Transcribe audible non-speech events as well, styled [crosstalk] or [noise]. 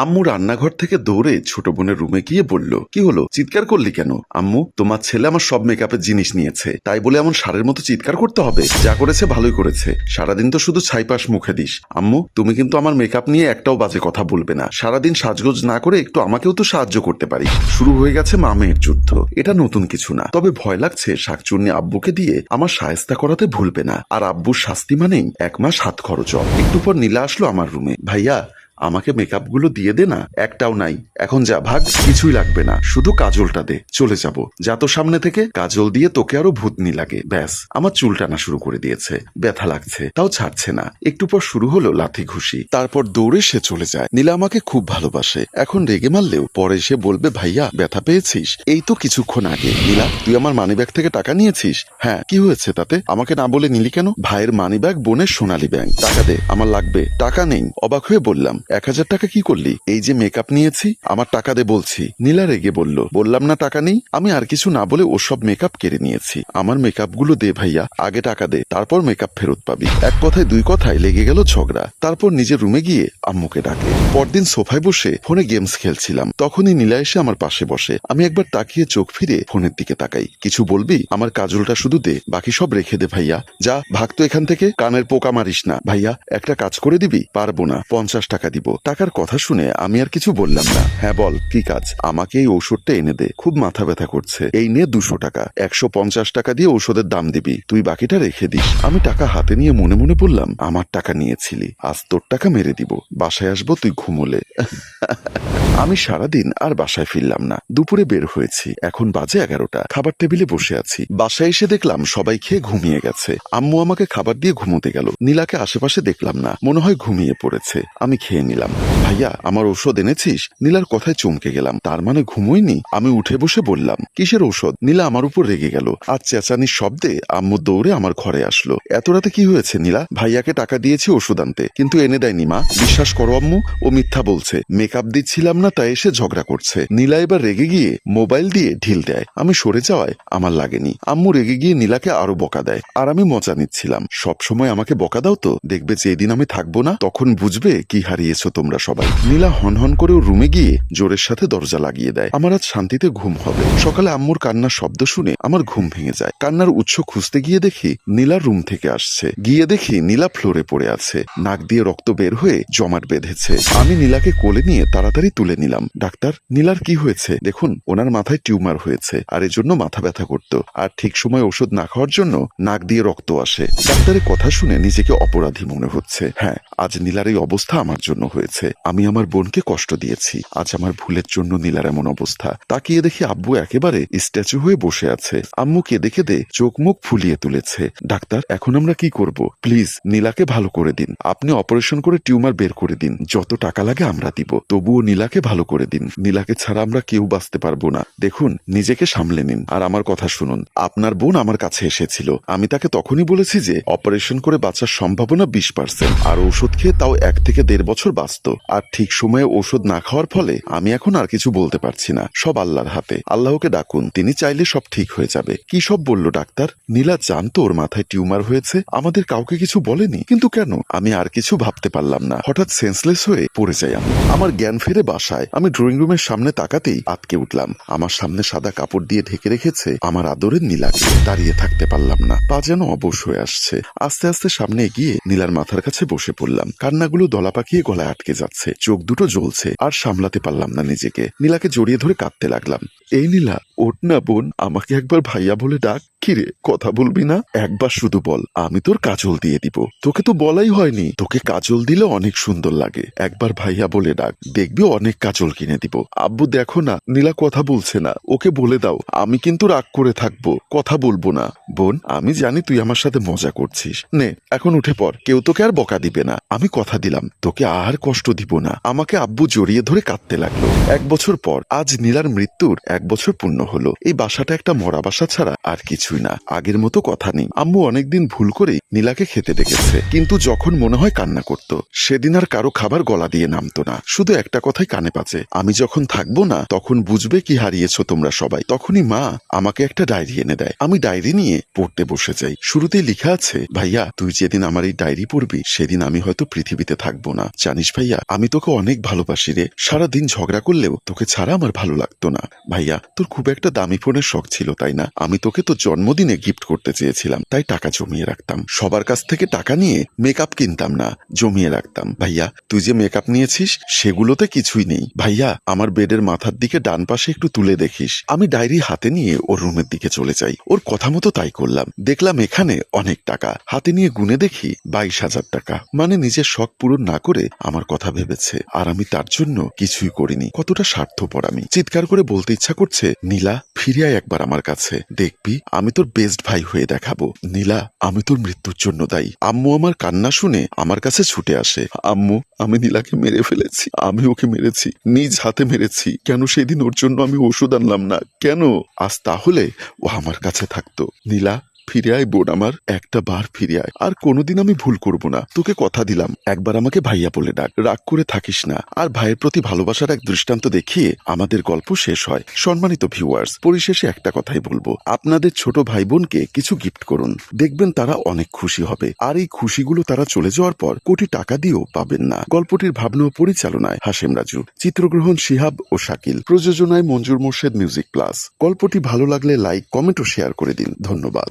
আম্মু রান্নাঘর থেকে দৌড়ে ছোট বোনের রুমে গিয়ে বলল, কি হলো? চিৎকার করলি কেন? আম্মু, তোমার ছেলে আমার সব মেকআপের জিনিস নিয়েছে। তাই বলে এমন সারের মতো চিৎকার করতে হবে? যা করেছে ভালোই করেছে। সারাদিন তো শুধু ছাইপাশ মুখে দিস। আম্মু, তুমি কিন্তু আমার মেকআপ নিয়ে একটাও বাজে কথা বলবে না। সারাদিন সাজগোজ না করে একটু আমাকেও তো সাহায্য করতে পারি শুরু হয়ে গেছে মামের যুদ্ধ। এটা নতুন কিছু না। তবে ভয় লাগছে শাকচুন্নি আব্বুকে দিয়ে আমার সায়স্তা করাতে ভুলবে না। আর আব্বুর শাস্তি মানেই এক মাস হাত খরচ। একটু পর নীলা আসলো আমার রুমে। ভাইয়া আমাকে মেকআপগুলো দিয়ে দে না, একটাও নাই। এখন যা ভাগ, কিছুই লাগবে না। শুধু কাজলটা দে। চলে যাব। যা তো সামনে থেকে, কাজল দিয়ে তোকে আরও ভূতনি লাগে। ব্যাস, আমার চুল টানা শুরু করে দিয়েছে। ব্যথা লাগছে, তাও ছাড়ছে না। একটু পর শুরু হলো লাথি ঘুষি। তারপর দৌড়ে সে চলে যায়। নীলা আমাকে খুব ভালোবাসে। এখন রেগে মারলেও পরে সে বলবে, ভাইয়া, ব্যথা পেয়েছিস? এই তো কিছুক্ষণ আগে। নীলা, তুই আমার মানিব্যাগ থেকে টাকা নিয়েছিস? হ্যাঁ কি হয়েছে তাতে? আমাকে না বলে নিলি কেন? ভাইয়ের মানিব্যাগ বোনের সোনালী ব্যাংক টাকা দে, আমার লাগবে। টাকা নেই। অবাক হয়ে বললাম এক হাজার টাকা কি করলি? এই যে মেকআপ নিয়েছি, আমার টাকা দে বলছি। নীলা রেগে বলল, বললাম, না, টাকা নেই। আমি আর কিছু না বলে ওসব মেকআপ কেড়ে নিয়েছি। আমার মেকআপগুলো দে ভাইয়া, আগে টাকা দে, তারপর মেকআপ ফেরত পাবি। এক কথায়, দুই কথায় লেগে গেল ঝগড়া। তারপর নিজের রুমে গিয়ে আম্মুকে ডাকে। পরদিন সোফায় বসে ফোনে গেমস খেলছিলাম। তখনই নীলা এসে আমার পাশে বসে। আমি একবার তাকিয়ে চোখ ফিরে ফোনের দিকে তাকাই। কিছু বলবি? আমার কাজলটা শুধু দে, বাকি সব রেখে দে ভাইয়া। যা, ভাগ তো এখান থেকে। কানের পোকা মারিস না। ভাইয়া, একটা কাজ করে দিবি? পারব না। পঞ্চাশ টাকা দিব। টাকার কথা শুনে আমি আর কিছু বললাম না। হ্যাঁ বল, কি কাজ? আমাকে এই ঔষধটা এনে দে। খুব মাথা ব্যথা করছে। এই নিয়ে দুশো টাকা। একশো পঞ্চাশ টাকা দিয়ে ঔষধের দাম দিবি। তুই বাকিটা রেখে দিস। আমি টাকা হাতে নিয়ে মনে মনে বললাম, আমার টাকা নিয়েছিলি। আজ তোর টাকা মেরে দিব। বাসায় আসব, তুই ঘুমোলে। [laughs] আমি সারাদিন আর বাসায় ফিরলাম না। দুপুরে বের হয়েছি। এখন বাজে এগারোটা। খাবার টেবিলে বসে আছি। বাসায় এসে দেখলাম, সবাই খেয়ে ঘুমিয়ে গেছে। আম্মু আমাকে খাবার দিয়ে ঘুমোতে গেল। নীলাকে আশেপাশে দেখলাম না। মনে হয় ঘুমিয়ে পড়েছে। আমি খেয়ে নিলাম। ভাইয়া, আমার ঔষধ এনেছিস? নীলার কথায় চমকে গেলাম। তার মানে ঘুমোইনি? আমি উঠে বসে বললাম, কিসের ঔষধ? নীলা আমার উপর রেগে গেল। আর চেঁচানির শব্দে আম্মু দৌড়ে আমার ঘরে আসলো। এত রাতে কি হয়েছে, নীলা? ভাইয়াকে টাকা দিয়েছি ওষুধ আনতে, কিন্তু এনে দেয়নি মা। বিশ্বাস করো আম্মু, ও মিথ্যা বলছে। মেকআপ দিচ্ছিলাম না, তাই এসে ঝগড়া করছে। নীলা এবার রেগে গিয়ে মোবাইল দিয়ে ঢিল দেয়। আমি সরে যাওয়ায় আমার লাগেনি। আম্মু রেগে গিয়ে নীলাকে আরও বকা দেয়। আর আমি মজা নিচ্ছিলাম। সব সময় আমাকে বকা দাও তো, দেখবে যেদিন আমি থাকব না, তখন বুঝবে কি হারিয়েছো তোমরা সবাই। নীলা হন হন করে ওর রুমে গিয়ে জোরের সাথে দরজা লাগিয়ে দেয়। আমার আজ শান্তিতে ঘুম হবে। সকালে আম্মুর কান্নার শব্দ শুনে আমার ঘুম ভেঙে যায়। কান্নার উৎস খুঁজতে গিয়ে দেখি নীলা রুম থেকে আসছে। গিয়ে দেখি নীলা ফ্লোরে পড়ে আছে। নাক দিয়ে রক্ত বের হয়ে জমাট বেঁধেছে। আমি নীলাকে কোলে নিয়ে তাড়াতাড়ি তুলে নিলাম। ডাক্তার, নীলার কি হয়েছে? দেখুন, ওনার মাথায় টিউমার হয়েছে আর এজন্য মাথা ব্যথা করতো। আর ঠিক সময় ওষুধ না খাওয়ার জন্য নাক দিয়ে রক্ত আসে। ডাক্তারের কথা শুনে নিজেকে অপরাধী মনে হচ্ছে। হ্যাঁ আজ নীলার এই অবস্থা আমার জন্য হয়েছে। আমি আমার বোনকে কষ্ট দিয়েছি। আজ আমার ভুলের জন্য নীলার এমন অবস্থা। তাকিয়ে দেখি আব্বু একেবারে স্ট্যাচু হয়ে বসে আছে। আম্মু কেঁদে কেঁদে চোখ মুখ ফুলিয়ে তুলেছে। ডাক্তার, এখন আমরা কি করব? প্লিজ, নীলাকে ভালো করে দিন। আপনি অপারেশন করে টিউমার বের করে দিন। যত টাকা লাগে আমরা দিব। তবুও নীলাকে ভালো করে দিন। নীলাকে ছাড়া আমরা কেউ বাঁচতে পারব না। দেখুন, নিজেকে সামলে নিন। আর আমার কথা শুনুন। আপনার বোন আমার কাছে এসেছিল। আমি তাকে তখনই বলেছি যে, অপারেশন করে বাঁচার সম্ভাবনা বিশ পার্সেন্ট। আর ওষুধ খেয়ে তাও এক থেকে দেড় বছর বাঁচত আর ঠিক সময়ে ওষুধ না খাওয়ার ফলে আমি এখন আর কিছু বলতে পারছি না। সব আল্লাহর হাতে। আল্লাহকে ডাকুন। তিনি চাইলে সব ঠিক হয়ে যাবে। কি সব বলল ডাক্তার? নীলা জানতো ওর মাথায় টিউমার হয়েছে। আমাদের কাউকে কিছু বলেনি। কিন্তু কেন? আমি আর কিছু ভাবতে পারলাম না। হঠাৎ সেন্সলেস হয়ে পড়ে যাই আমি। আমার জ্ঞান ফিরে বাসায়। আমি ড্রয়িং রুমের সামনে তাকাতেই আটকে উঠলাম। আমার সামনে সাদা কাপড় দিয়ে ঢেকে রেখেছে আমার আদরের নীলাকে। দাঁড়িয়ে থাকতে পারলাম না। পা যেন অবশ হয়ে আসছে। আস্তে আস্তে সামনে এগিয়ে নীলার মাথার কাছে বসে পড়লাম। কান্নাগুলো দলা পাকিয়ে গলায় আটকে যাচ্ছে, চোখ দুটো জ্বলছে, আর সামলাতে পারলাম না নিজেকে। নীলাকে জড়িয়ে ধরে কাঁদতে লাগলাম। এই নীলা ওঠ না বোন, আমাকে একবার ভাইয়া বলে ডাক। কিরে, কথা বলবি না? একবার শুধু বল, আমি তোর কাজল দিয়ে দিব। তোকে তো বলাই হয়নি। তোকে কাজল দিলে অনেক সুন্দর লাগে। একবার ভাইয়া বলে ডাক, দেখবি অনেক কাজল কিনে দিব। আব্বু, দেখো না, নীলা কথা বলছে না। ওকে বলে দাও, আমি কিন্তু রাগ করে থাকব, কথা বলব না। বোন, আমি জানি তুই আমার সাথে মজা করছিস। নে, এখন উঠে পর কেউ তোকে আর বকা দিবে না। আমি কথা দিলাম, তোকে আর কষ্ট দিব না। আমাকে আব্বু জড়িয়ে ধরে কাঁদতে লাগল। এক বছর পর, আজ নীলার মৃত্যুর এক বছর পূর্ণ হলো। এই বাসাটা একটা মরা বাসা ছাড়া আর কিছুই না। আগের মতো কথা নেই। আম্মু অনেকদিন ভুল করে নীলাকে খেতে ডেকেছে। কিন্তু যখন মনে হয় কান্না করত, সেদিন আর কারও খাবার গলা দিয়ে নামতো না। শুধু একটা কথাই কানে পাচে আমি যখন থাকব না, তখন বুঝবে কি হারিয়েছো তোমরা সবাই। তখনই মা আমাকে একটা ডায়েরি এনে দেয়। আমি ডায়েরি নিয়ে পড়তে বসে যাই। শুরুতেই লেখা আছে, ভাইয়া, তুই যেদিন আমার এই ডায়েরি পড়বি, সেদিন আমি হয়তো পৃথিবীতে থাকব না। জানিস ভাইয়া, আমি তোকে অনেক ভালোবাসি রে। সারাদিন ঝগড়া করলেও তোকে ছাড়া আমার ভালো লাগতো না। ভাইয়া, তোর খুব একটা দামি ফোনের শখ ছিল, তাই না? আমি তোকে তো জন্মদিনে গিফট করতে চেয়েছিলাম। তাই টাকা জমিয়ে রাখতাম। সবার কাছ থেকে টাকা নিয়ে মেকআপ কিনতাম না, জমিয়ে রাখতাম। ভাইয়া, তুই যে মেকআপ নিয়েছিস, সেগুলোতে কিছুই নেই। ভাইয়া, আমার বেডের মাথার দিকে ডান পাশে একটু তুলে দেখিস। আমি ডায়েরি হাতে নিয়ে ওর রুমের দিকে চলে যাই। ওর কথা মতো তাই করলাম। দেখলাম এখানে অনেক টাকা। হাতে নিয়ে গুনে দেখি বাইশ হাজার টাকা। মানে নিজের শখ পূরণ না করে আমার কথা ভেবেছে। আর আমি তার জন্য কিছুই করিনি। কতটা স্বার্থপর আমি। চিৎকার করে বলতে ইচ্ছা করছে, নীলা, ফিরে আয় একবার আমার কাছে। দেখবি, আমি তোর বেস্ট ভাই হয়ে দেখাবো। নীলা, আমি তোর মৃত্যুর জন্য দায়ী। আম্মু আমার কান্না শুনে আমার কাছে ছুটে আসে। আম্মু, আমি নীলাকে মেরে ফেলেছি। আমি ওকে মেরেছি। নিজ হাতে মেরেছি। কেন সেদিন ওর জন্য আমি ওষুধ আনলাম না? কেন? আজ তাহলে ও আমার কাছে থাকতো। নীলা ফিরে আয় বোন আমার, একটা বার ফিরে আয়। আর কোনোদিন আমি ভুল করব না। তোকে কথা দিলাম। একবার আমাকে ভাইয়া বলে ডাক। রাগ করে থাকিস না। আর ভাইয়ের প্রতি ভালোবাসার এক দৃষ্টান্ত দেখিয়ে আমাদের গল্প শেষ হয়। সম্মানিত ভিউয়ার্স পরিশেষে একটা কথাই বলব। আপনাদের ছোট ভাই বোনকে কিছু গিফট করুন। দেখবেন তারা অনেক খুশি হবে। আর এই খুশিগুলো তারা চলে যাওয়ার পর কোটি টাকা দিয়েও পাবেন না। গল্পটির ভাবনা ও পরিচালনায় হাসেম রাজু। চিত্রগ্রহণ শিহাব ও শাকিল। প্রযোজনায় মঞ্জুর মোর্শেদ মিউজিক প্লাস। গল্পটি ভালো লাগলে লাইক, কমেন্ট ও শেয়ার করে দিন। ধন্যবাদ।